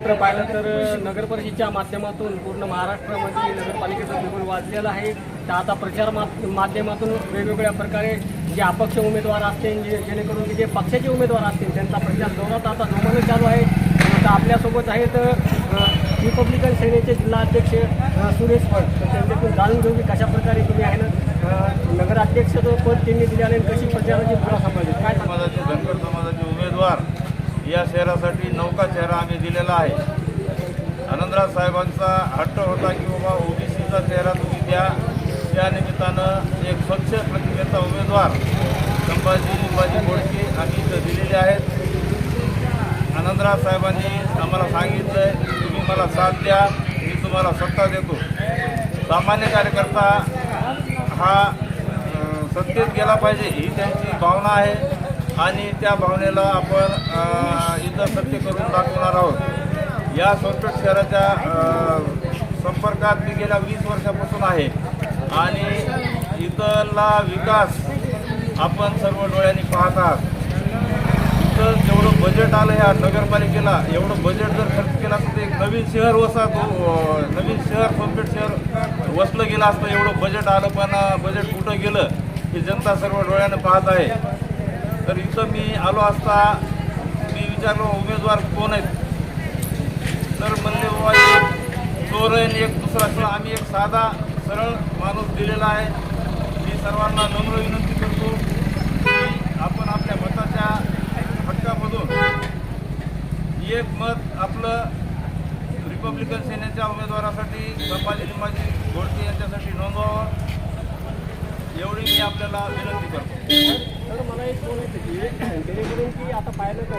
चित्र पाहिलं तर नगर परिषदेच्या माध्यमातून पूर्ण महाराष्ट्रामध्ये नगरपालिकेचं बिगुल वाजलेलं आहे. तर आता प्रचार मा- माध्यमातून वेगवेगळ्या प्रकारे जे अपक्ष उमेदवार असतील जे जेणेकरून जे पक्षाचे उमेदवार असतील त्यांचा प्रचार जोरात आता जोमानं चालू आहे. आता आपल्यासोबत आहेत रिपब्लिकन सेनेचे जिल्हाध्यक्ष सुरेश फड तर त्यांच्याकडून जाणून घेऊ की कशा प्रकारे तुम्ही आहे ना अ, नगराध्यक्षचं पद त्यांनी दिले आणि कशी प्रचाराची धुरा सांभाळली काय सांभाळायचं या शहरासाठी नौका चेहरा आम्ही दिलेला आहे. आनंदराज साहेबांचा हट्ट होता की बाबा ओबीसीचा चेहरा तुम्ही द्या. त्या निमित्तानं एक स्वच्छ प्रतिमेचा उमेदवार संभाजी लिंबाजी बोडके आम्ही इथं दिलेले आहेत. आनंदराज साहेबांनी आम्हाला सांगितलं आहे की तुम्ही मला साथ द्या मी तुम्हाला सत्ता देतो. सामान्य कार्यकर्ता हा सत्तेत गेला पाहिजे ही त्यांची भावना आहे. आणि त्या भावनेला आपण इथं सत्य करून दाखवणार आहोत. या सोनपेठ शहराच्या संपर्कात मी गेल्या वीस वर्षापासून आहे. आणि इथला विकास आपण सर्व डोळ्यांनी पाहत आहात. इथं जेवढं बजेट आलं ह्या नगरपालिकेला एवढं बजेट जर खर्च केला तर ते एक नवीन शहर वसा तो नवीन शहर सोनपेठ शहर वसलं गेलं असतं एवढं बजेट आलं पण बजेट कुठं गेलं हे जनता सर्व डोळ्यानं पाहत आहे. तर इथं मी आलो असता मी विचारलो उमेदवार कोण आहेत? तर म्हणले बाबा एक चोर आहे आणि एक दुसरा चोर आम्ही एक साधा सरळ माणूस दिलेला आहे. मी सर्वांना नम्र विनंती करतो की आपण आपल्या मताच्या हक्कामधून एक मत आपलं रिपब्लिकन सेनेच्या उमेदवारासाठी संभाजी निमाजी घोडके यांच्यासाठी नोंदवावं. एवढी मी आपल्याला विनंती करतो. तर मला एक बोलायचं की जेणेकरून की आता पाहिलं तर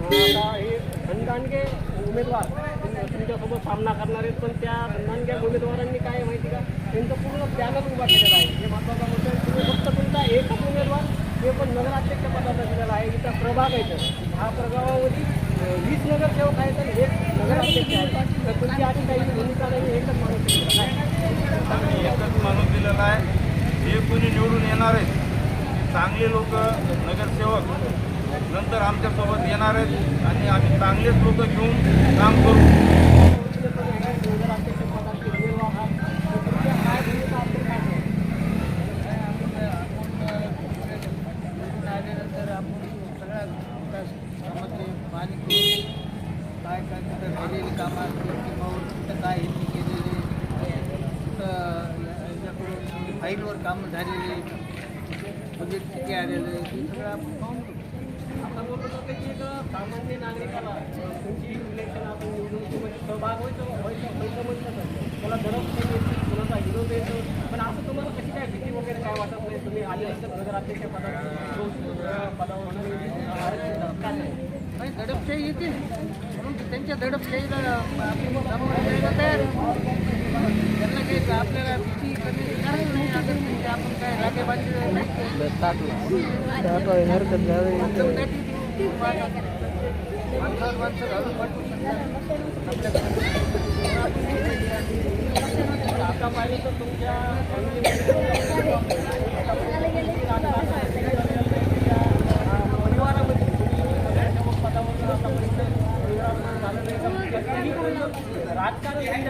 आता हे धनदांडगे उमेदवार तुम- तुमच्यासोबत सामना करणार आहेत पण त्या धनदांडग्या उमेदवारांनी काय आहे माहिती का? त्यांचं पूर्ण पॅनल उभा केलेला आहे. हे महत्त्वाचा मुद्दा आहे तुम्ही फक्त तुमचा एकच उमेदवार ते पण नगराध्यक्ष पदाचा दिलेला आहे. इथं प्रभाग आहे तर ह्या प्रभागामध्ये अं, वीस नगरसेवक आहेत आणि एक नगराध्यक्ष आहे. तर तुमची आधी काही भूमिका नाही एकच माणूस दिलेला आहे. एकच माणूस दिलेला आहे. कोणी निवडून येणार आहेत? चांगले लोक नगरसेवक नंतर आमच्यासोबत येणार आहेत आणि आम्ही चांगलेच लोक घेऊन काम करू. काय काय आल्यानंतर आपण सगळ्या पाणी काय तिथं राहिलेली कामं असतील किंवा कुठं काय यांनी केलेले फाईलवर कामं झालेली बजेट किती आलेलं आहे. ते सगळं आपण पाहून आता बोलतो होते की एक सामान्य नागरिकाला तुमची इलेक्शन आपण निवडणुकीमध्ये सहभाग व्हायचं व्हायचं व्हायचं म्हटलं तर त्याला धडक नाही कोणाचा विरोध येतो पण असं तुम्हाला कशी काय भीती वगैरे काय वाटत नाही? तुम्ही आले असतात नगराध्यक्ष पदावर पदावर नाही दडपशाही येते. परंतु त्यांच्या दडपशाहीला आपण तयार त्यांना काही आपल्याला भीती करण्याची कारण नाही अगर म्हणजे आपण काय रागे बांधले माणसावर माणसं घालून पाठवू आता पाहिलं तर तुमच्या परिवारामध्ये नगरसेवक पदावर आतापर्यंत राजकारण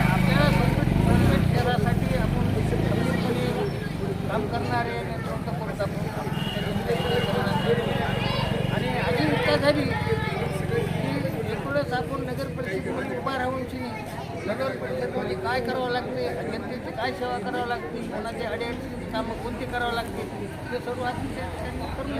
आपल्या संकट शहरासाठी आपण निश्चितपणे काम करणारे नेतृत्व करत आपण आणि अशी इच्छा झाली की एकूणच आपण नगर परिषदेमध्ये उभा राहूनची नगर काय करावं लागते? जनतेची काय सेवा करावं लागते? कोणाची अडीअडचणीची कामं कोणती करावं लागते? ते सर्व आपण करून